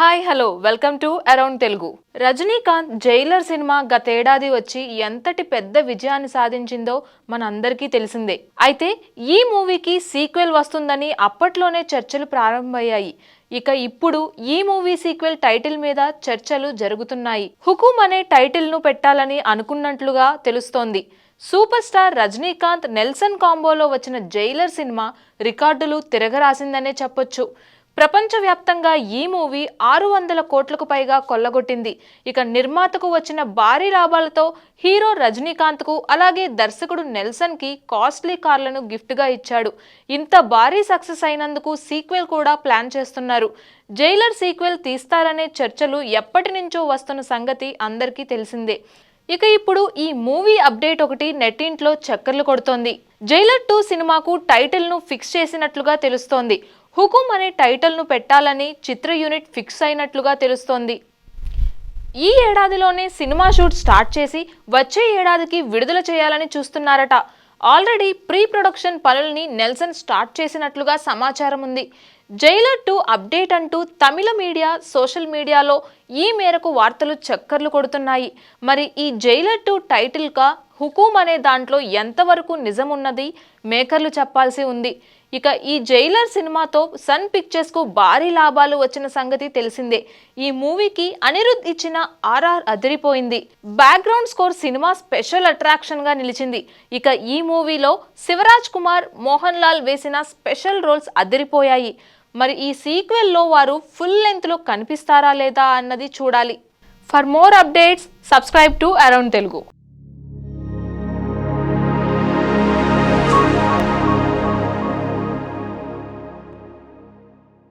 Hi hello. Welcome to around Telugu. Rajinikanth Jailer cinema గతేడాది వచ్చి ఎంతటి పెద్ద విజయాన్ని సాధించిందో మనందరికీ తెలిసిందే. అయితే ఈ మూవీకి సీక్వెల్ వస్తుందని అప్పట్లోనే చర్చలు ప్రారంభమయ్యాయి. ఇక ఇప్పుడు ఈ మూవీ సీక్వెల్ టైటిల్ మీద చర్చలు జరుగుతున్నాయి. హుకుమ్ అనే టైటిల్ను పెట్టాలని అనుకున్నట్లుగా తెలుస్తోంది. సూపర్ స్టార్ రజనీకాంత్ నెల్సన్ కాంబోలో వచ్చిన జైలర్ సినిమా రికార్డులు తిరగరాసిందనే చెప్పొచ్చు. ప్రపంచవ్యాప్తంగా ఈ మూవీ ఆరు వందల కోట్లకు పైగా కొల్లగొట్టింది. ఇక నిర్మాతకు వచ్చిన భారీ లాభాలతో హీరో రజనీకాంత్కు అలాగే దర్శకుడు నెల్సన్కి కాస్ట్లీ కార్లను గిఫ్ట్గా ఇచ్చాడు. ఇంత భారీ సక్సెస్ అయినందుకు సీక్వెల్ కూడా ప్లాన్ చేస్తున్నారు. జైలర్ సీక్వెల్ తీస్తారనే చర్చలు ఎప్పటి నుంచో వస్తున్న సంగతి అందరికీ తెలిసిందే. ఇక ఇప్పుడు ఈ మూవీ అప్డేట్ ఒకటి నెట్టింట్లో చక్కర్లు కొడుతోంది. జైలర్ టూ సినిమాకు టైటిల్ను ఫిక్స్ చేసినట్లుగా తెలుస్తోంది. హుకుం అనే టైటిల్ను పెట్టాలని చిత్ర యూనిట్ ఫిక్స్ అయినట్లుగా తెలుస్తోంది. ఈ ఏడాదిలోనే సినిమా షూట్ స్టార్ట్ చేసి వచ్చే ఏడాదికి విడుదల చేయాలని చూస్తున్నారట. ఆల్రెడీ ప్రీ ప్రొడక్షన్ పనుల్ని నెల్సన్ స్టార్ట్ చేసినట్లుగా సమాచారం ఉంది. జైలర్ టూ అప్డేట్ అంటూ తమిళ మీడియా సోషల్ మీడియాలో ఈ మేరకు వార్తలు చక్కర్లు కొడుతున్నాయి. మరి ఈ జైలర్ టూ టైటిల్గా హుకుం అనే దాంట్లో ఎంతవరకు నిజం ఉన్నది మేకర్లు చెప్పాల్సి ఉంది. ఇక ఈ జైలర్ సినిమాతో సన్ పిక్చర్స్కు భారీ లాభాలు వచ్చిన సంగతి తెలిసిందే. ఈ మూవీకి అనిరుద్ ఇచ్చిన ఆర్ఆర్ అదిరిపోయింది. బ్యాక్గ్రౌండ్ స్కోర్ సినిమా స్పెషల్ అట్రాక్షన్గా నిలిచింది. ఇక ఈ మూవీలో శివరాజ్ కుమార్ మోహన్ లాల్ వేసిన స్పెషల్ రోల్స్ అదిరిపోయాయి. మరి ఈ సీక్వెల్లో వారు ఫుల్ లెంత్లో కనిపిస్తారా లేదా అన్నది చూడాలి. For more updates subscribe to around Telugu.